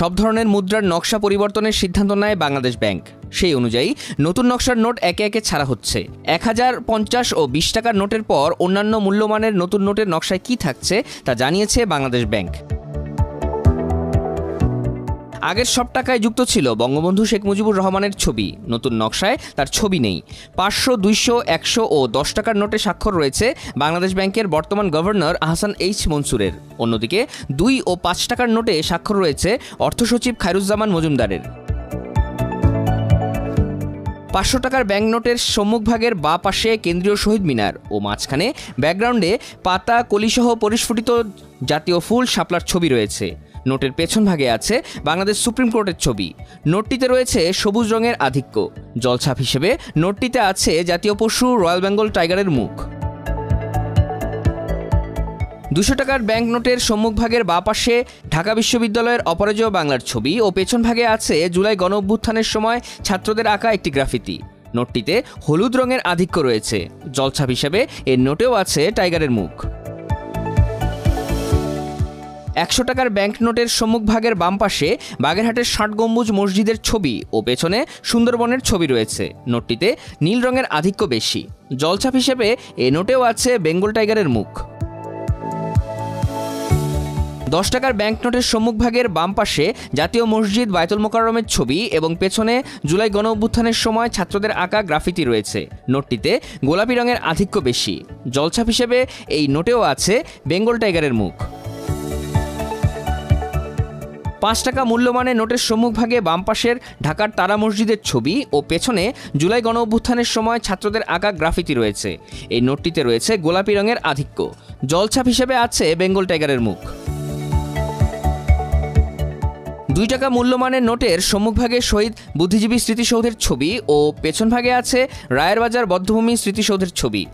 সব ধরনের মুদ্রার নকশা পরিবর্তনের সিদ্ধান্ত নেয় বাংলাদেশ ব্যাংক। সেই অনুযায়ী, নতুন নকশার নোট একে একে ছাড়া হচ্ছে। এক হাজার পঞ্চাশ ও বিশ টাকার নোটের পর অন্যান্য মূল্যমানের নতুন নোটের নকশায় কি থাকছে তা জানিয়েছে বাংলাদেশ ব্যাংক। আগের সব টাকায় যুক্ত ছিল বঙ্গবন্ধু শেখ মুজিবুর রহমানের ছবি। নতুন নকশায় তার ছবি নেই। পাঁচশো, দুইশো, একশো ও দশ টাকার নোটে স্বাক্ষর রয়েছে বাংলাদেশ ব্যাংকের বর্তমান গভর্নর আহসান এইচ মনসুরের। অন্যদিকে দুই ও পাঁচ টাকার নোটে স্বাক্ষর রয়েছে অর্থসচিব খায়রুজ্জামান মজুমদারের। পাঁচশো টাকার ব্যাংক নোটের সম্মুখভাগের বা পাশে কেন্দ্রীয় শহীদ মিনার ও মাঝখানে ব্যাকগ্রাউন্ডে পাতা, কলিসহ পরিস্ফুটিত জাতীয় ফুল, শাপলার ছবি রয়েছে। নোটের পেছন ভাগে আছে বাংলাদেশ সুপ্রিম কোর্টের ছবি। নোটটিতে রয়েছে সবুজ রঙের আধিক্য। জলছাপ হিসেবে নোটটিতে আছে জাতীয় পশু রয়্যাল বেঙ্গল টাইগারের মুখ। দুশো টাকার ব্যাংক নোটের সম্মুখভাগের বা পাশে ঢাকা বিশ্ববিদ্যালয়ের অপরাজয় বাংলার ছবি ও পেছন ভাগে আছে জুলাই গণ অভ্যুত্থানের সময় ছাত্রদের আঁকা একটি গ্রাফিতি। নোটটিতে হলুদ রঙের আধিক্য রয়েছে। জলছাপ হিসেবে এর নোটেও আছে টাইগারের মুখ। একশো টাকার ব্যাংক নোটের সম্মুখভাগের বাম পাশে বাগেরহাটের ষাট গম্বুজ মসজিদের ছবি ও পেছনে সুন্দরবনের ছবি রয়েছে। নোটটিতে নীল রঙের আধিক্য বেশি। জলছাপ হিসেবে এ নোটেও আছে বেঙ্গল টাইগারের মুখ। দশ টাকার ব্যাংক নোটের সম্মুখভাগের বাম পাশে জাতীয় মসজিদ বায়তুল মোকাররমের ছবি এবং পেছনে জুলাই গণ অভ্যুত্থানের সময় ছাত্রদের আঁকা গ্রাফিতি রয়েছে। নোটটিতে গোলাপি রঙের আধিক্য বেশি। জলছাপ হিসেবে এই নোটেও আছে বেঙ্গল টাইগারের মুখ। পাঁচ টাকা মূল্যমানের নোটের সম্মুখভাগে বাম পাশের ঢাকার তারা মসজিদের ছবি ও পেছনে জুলাই গণ অভ্যুত্থানের সময় ছাত্রদের আঁকা গ্রাফিতি রয়েছে। এই নোটটিতে রয়েছে গোলাপি রঙের আধিক্য। জলছাপ হিসেবে আছে বেঙ্গল টাইগারের মুখ। দুই টাকা মূল্যমানের নোটের সম্মুখভাগে শহীদ বুদ্ধিজীবী স্মৃতিসৌধের ছবি ও পেছন ভাগে আছে রায়ের বাজার বদ্ধভূমি স্মৃতিসৌধের ছবি।